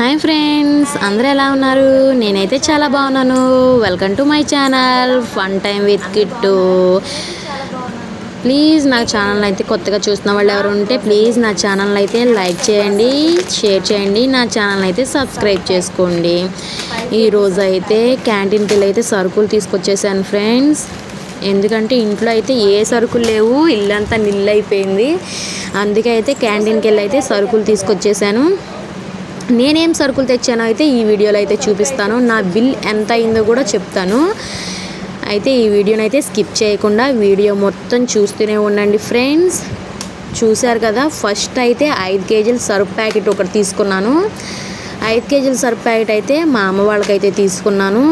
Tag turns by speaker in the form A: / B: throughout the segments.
A: Hi friends అందరూ ఎలా ఉన్నారు? నేనైతే చాలా బాగున్నాను. Welcome to my channel fun time with Kittu please నా ఛానల్ అయితే కొత్తగా చూసిన వాళ్ళు ఎవరు ఉంటే ప్లీజ్ నా ఛానల్ అయితే లైక్ చేయండి షేర్ చేయండి నా ఛానల్ అయితే సబ్స్క్రైబ్ చేసుకోండి. ఈరోజు అయితే క్యాంటీన్కి వెళ్ళి అయితే సరుకులు తీసుకొచ్చేసాను ఫ్రెండ్స్ ఎందుకంటే ఇంట్లో అయితే ఏ సరుకులు లేవు ఇల్లంతా నిల్లు అయిపోయింది. అందుకే అయితే క్యాంటీన్కి వెళ్ళి అయితే సరుకులు తీసుకొచ్చేసాను. నేనేం సరుకులు తెచ్చానో అయితే ఈ వీడియోలో అయితే చూపిస్తాను. నా బిల్ ఎంత అయిందో కూడా చెప్తాను. అయితే ఈ వీడియోని అయితే స్కిప్ చేయకుండా వీడియో మొత్తం చూస్తూనే ఉండండి ఫ్రెండ్స్. చూశారు కదా ఫస్ట్ అయితే ఐదు కేజీల సరుపు ప్యాకెట్ ఒకటి తీసుకున్నాను. ఐదు కేజీల సరుపు ప్యాకెట్ అయితే మా అమ్మ వాళ్ళకైతే తీసుకున్నాను.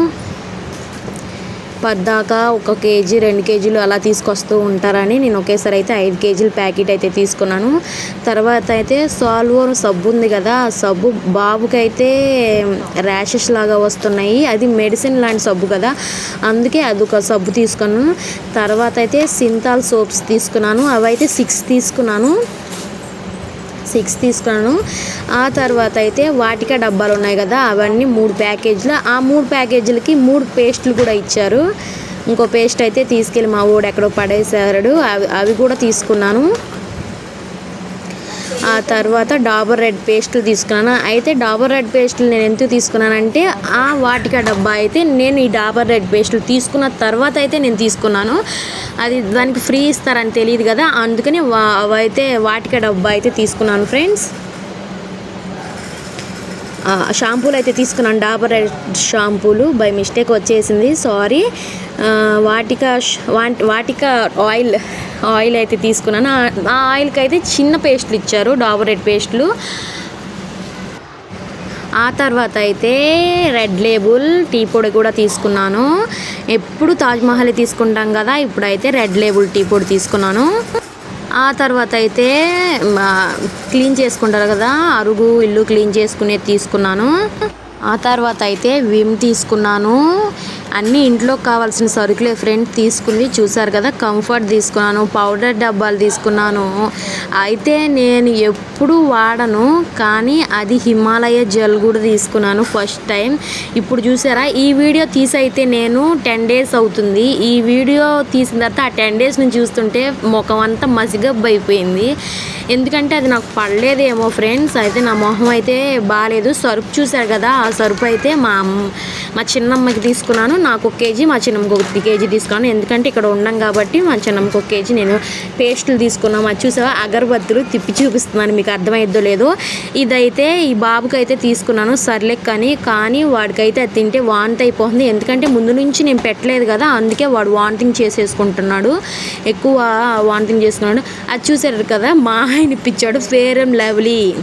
A: పద్దాకా ఒక కేజీ రెండు కేజీలు అలా తీసుకొస్తూ ఉంటారని నేను ఒకేసారి అయితే ఐదు కేజీల ప్యాకెట్ అయితే తీసుకున్నాను. తర్వాత అయితే సాల్వో సబ్బు ఉంది కదా ఆ సబ్బు బాబుకైతే ర్యాషెస్ లాగా వస్తున్నాయి. అది మెడిసిన్ లాంటి సబ్బు కదా అందుకే అదొక సబ్బు తీసుకున్నాను. తర్వాత అయితే సింతాల్ సోప్స్ తీసుకున్నాను. అవైతే సిక్స్ తీసుకున్నాను. సిక్స్ తీసుకున్నాను. ఆ తర్వాత అయితే వాటిక డబ్బాలు ఉన్నాయి కదా అవన్నీ మూడు ప్యాకేజీలు. ఆ మూడు ప్యాకేజీలకి మూడు పేస్టులు కూడా ఇచ్చారు. ఇంకో పేస్ట్ అయితే తీసుకెళ్ళి మా ఊడు ఎక్కడో పడేసాడు అవి అవి కూడా తీసుకున్నాను. ఆ తర్వాత డాబర్ రెడ్ పేస్ట్ తీసుకున్నాను. అయితే డాబర్ రెడ్ పేస్ట్లు నేను ఎందుకు తీసుకున్నానంటే ఆ వాటిక డబ్బా అయితే నేను ఈ డాబర్ రెడ్ పేస్ట్లు తీసుకున్న తర్వాత అయితే నేను తీసుకున్నాను. అది దానికి ఫ్రీ ఇస్తారని తెలియదు కదా అందుకని వా అవైతే వాటిక డబ్బా అయితే తీసుకున్నాను ఫ్రెండ్స్. షాంపూలు అయితే తీసుకున్నాను. డాబర్ రెడ్ షాంపూలు బై మిస్టేక్ వచ్చేసింది. Sorry. Vatika Vatika oil oil అయితే తీసుకున్నాను. ఆ- ఆయిల్కి అయితే చిన్న పేస్ట్లు ఇచ్చారు డాబర్ రెడ్ పేస్ట్లు. ఆ తర్వాత అయితే రెడ్ లేబుల్ టీ పొడి కూడా తీసుకున్నాను. ఎప్పుడు తాజ్మహల్ తీసుకుంటాం కదా ఇప్పుడైతే రెడ్ లేబుల్ టీ పొడి తీసుకున్నాను. ఆ తర్వాత అయితే మా, క్లీన్ చేసుకుంటారు కదా అరుగు ఇల్లు క్లీన్ చేసుకునేది తీసుకున్నాను. ఆ తర్వాత అయితే విమ్ తీసుకున్నాను. అన్నీ ఇంట్లో కావాల్సిన సరుకులే ఫ్రెండ్ తీసుకుంది చూసారు కదా కంఫర్ట్ తీసుకున్నాను పౌడర్ డబ్బాలు తీసుకున్నాను. అయితే నేను ఎప్పుడు వాడను కానీ అది హిమాలయ జెల్ కూడా తీసుకున్నాను ఫస్ట్ టైం ఇప్పుడు చూసారా ఈ వీడియో తీసి అయితే నేను టెన్ డేస్ అవుతుంది. ఈ వీడియో తీసిన తర్వాత ఆ టెన్ డేస్ నుంచి చూస్తుంటే ముఖం అంతా మసిగబ్బు అయిపోయింది ఎందుకంటే అది నాకు పడలేదేమో ఫ్రెండ్స్ అయితే నా మొహం అయితే బాగాలేదు సరుపు చూశారు కదా ఆ సరుపు అయితే మా అమ్మ మా చిన్నమ్మకి తీసుకున్నాను. నాకు ఒక కేజీ మా చిన్నమ్మకి ఒక కేజీ తీసుకున్నాను. ఎందుకంటే ఇక్కడ ఉండం కాబట్టి మా చిన్నమ్మకి ఒక కేజీ నేను పేస్టులు తీసుకున్నాను అది చూసావా? అగరబత్తులు తిప్పి చూపిస్తున్నాను. మీకు అర్థమైద్దో లేదో? ఇదైతే ఈ బాబుకి అయితే తీసుకున్నాను. సర్లే కానీ కానీ వాడికైతే అది తింటే వాంతి అయిపోతుంది. ఎందుకంటే ముందు నుంచి నేను పెట్టలేదు కదా అందుకే వాడు వాంతింగ్ చేసేసుకుంటున్నాడు. ఎక్కువ వాంతింగ్ చేసుకున్నాడు అది చూసారు కదా? మా ఆయన ఇప్పించాడు. Fair and lovely.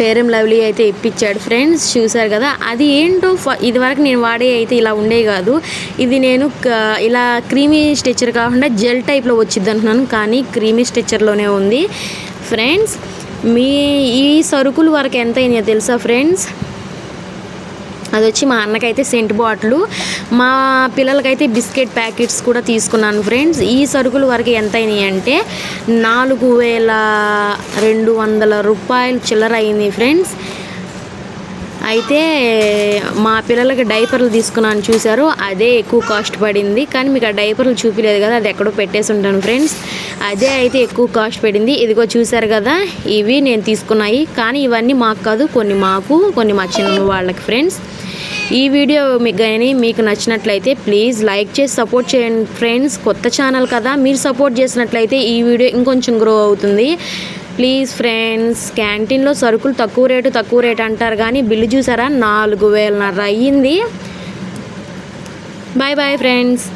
A: Fair and lovely అయితే ఇప్పించాడు ఫ్రెండ్స్ చూసారు కదా? అది ఏంటో ఫ ఇదివరకు నేను వాడే అయితే ఇలా ఉండే కాదు. ఇది నేను క- ఇలా క్రీమీ స్ట్రెచ్చర్ కాకుండా జెల్ టైప్లో వచ్చింది అంటున్నాను కానీ క్రీమీ స్ట్రెచ్చర్లోనే ఉంది. ఫ్రెండ్స్ మీ ఈ సరుకులు వరకు ఎంత అయినాయో తెలుసా ఫ్రెండ్స్? అది వచ్చి మా అన్నకైతే సెంట్ బాటిల్. మా పిల్లలకైతే బిస్కెట్ ప్యాకెట్స్ కూడా తీసుకున్నాను ఫ్రెండ్స్. ఈ సరుకులు వరకు ఎంత అయినాయి అంటే నాలుగు వేల రెండు వందల రూపాయలు చిల్లర అయింది ఫ్రెండ్స్. అయితే మా పిల్లలకి డైపర్లు తీసుకున్నాను చూశారు. అదే ఎక్కువ కాస్ట్ పడింది. కానీ మీకు ఆ డైపర్లు చూపించలేదు కదా అది ఎక్కడో పెట్టేసి ఉంటాను ఫ్రెండ్స్. అదే అయితే ఎక్కువ కాస్ట్ పడింది. ఇదిగో చూశారు కదా ఇవి నేను తీసుకున్నాయి. కానీ ఇవన్నీ మాకు కాదు కొన్ని మాకు కొన్ని మా చిన్న వాళ్ళకి ఫ్రెండ్స్. ఈ వీడియో మీకు కానీ మీకు నచ్చినట్లయితే ప్లీజ్ లైక్ చేసి సపోర్ట్ చేయండి ఫ్రెండ్స్. కొత్త ఛానల్ కదా మీరు సపోర్ట్ చేసినట్లయితే ఈ వీడియో ఇంకొంచెం గ్రో అవుతుంది. ప్లీజ్ ఫ్రెండ్స్ క్యాంటీన్లో సరుకులు తక్కువ రేటు తక్కువ రేటు అంటారు కానీ బిల్లు చూసారా? నాలుగు వేలన్నర అయ్యింది. Bye bye friends